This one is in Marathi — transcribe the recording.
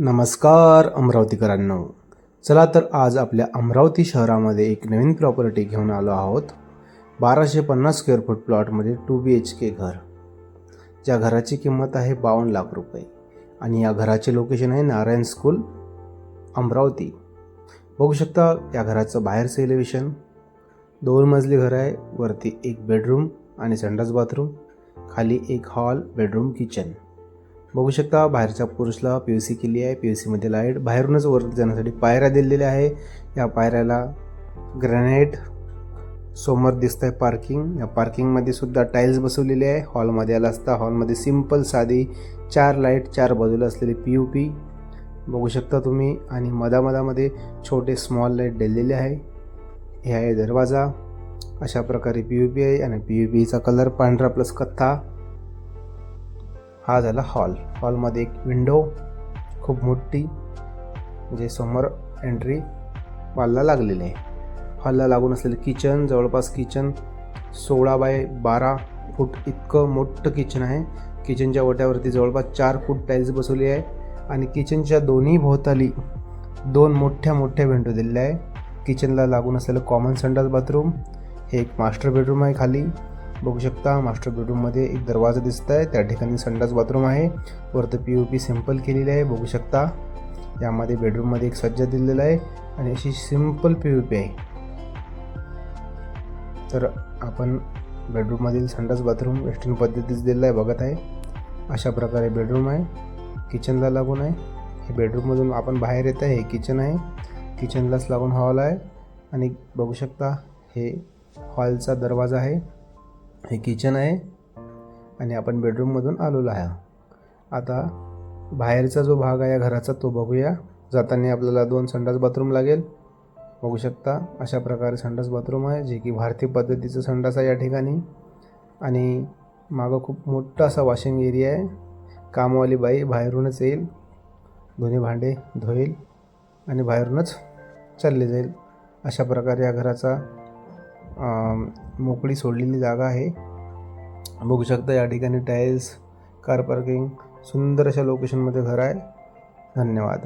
नमस्कार अमरावतीकरांनो. चला तर आज आपल्या अमरावती शहरामध्ये एक नवीन प्रॉपर्टी घेऊन आलो आहोत. बाराशे पन्नास स्क्वेअर फूट प्लॉटमध्ये टू बी एच के घर. ज्या घराची किंमत आहे बावन्न लाख रुपये. आणि या घराचे लोकेशन आहे नारायण स्कूल अमरावती. बघू शकता या घराचं बाहेरचं एलिव्हेशन दोन मजली घर आहे वरती एक बेडरूम आणि संडास बाथरूम खाली एक हॉल बेडरूम किचन बघू शकता बाहेरच्या पुरुषला पी यू सी केली आहे. पी यू सीमध्ये लाइट बाहेरूनच वर जाण्यासाठी पायऱ्या दिलेल्या आहे या पायऱ्याला ग्रॅनाईट समोर दिसत आहे पार्किंग या पार्किंगमध्ये सुद्धा टाईल्स बसवलेले आहे. हॉलमध्ये आला असता हॉलमध्ये सिंपल साधी चार लाइट चार बाजूला असलेली पी यू पी बघू शकता तुम्ही. आणि मधामधामध्ये छोटे स्मॉल लाइट दिलेले आहे. हे आहे दरवाजा. अशा प्रकारे पी यू पी आहे. आणि पी यू पीचा कलर पांढरा प्लस कथ्था हा झाला हॉल. हॉलमध्ये एक विंडो खूप मोठी जे समोर एंट्री हॉलला लागलेली आहे. हॉलला लागून असलेलं किचन जवळपास किचन सोळा बाय बारा फूट इतकं मोठं किचन आहे. किचनच्या ओट्यावरती जवळपास चार फूट टाईल्स बसवली आहे आणि किचनच्या दोन्ही भोवताली दोन मोठ्या मोठ्या विंडो दिलेल्या आहे. किचनला लागून असलेलं कॉमन संडास बाथरूम हे एक मास्टर बेडरूम आहे खाली. बघू शकता मास्टर बेडरूममध्ये एक दरवाजा दिसत आहे त्या ठिकाणी संडास बाथरूम आहे. वरती पी ओ पी सिंपल केलेली आहे बघू शकता. यामध्ये बेडरूममध्ये एक सज्जा दिलेला आहे आणि अशी सिंपल पी ओ पी आहे. तर आपण बेडरूममधील संडास बाथरूम वेस्टर्न पद्धतीच दिलेला आहे बघत आहे. अशा प्रकारे बेडरूम आहे. किचनला लागून आहे. हे बेडरूममधून आपण बाहेर येत आहे हे किचन आहे. किचनलाच लागून हॉल आहे. आणि बघू शकता हे हॉलचा दरवाजा आहे. हे किचन आहे आणि आपण बेडरूममधून आलेलो आहे. आता बाहेरचा जो भाग आहे या घराचा तो बघूया. जाताना आपल्याला दोन संडास बाथरूम लागेल. बघू शकता अशा प्रकारे संडास बाथरूम आहे जे की भारतीय पद्धतीचं संडास आहे या ठिकाणी. आणि मागं खूप मोठं असा वॉशिंग एरिया आहे. कामवाली बाई बाहेरूनच येईल. दोन्ही भांडे धुईल आणि बाहेरूनच चालले जाईल. अशा प्रकारे या घराचा मोकळी सोडलेली जागा आहे. बघू शकता या ठिकाणी टाईल्स कार पार्किंग सुंदर अशा लोकेशनमध्ये घर आहे. धन्यवाद.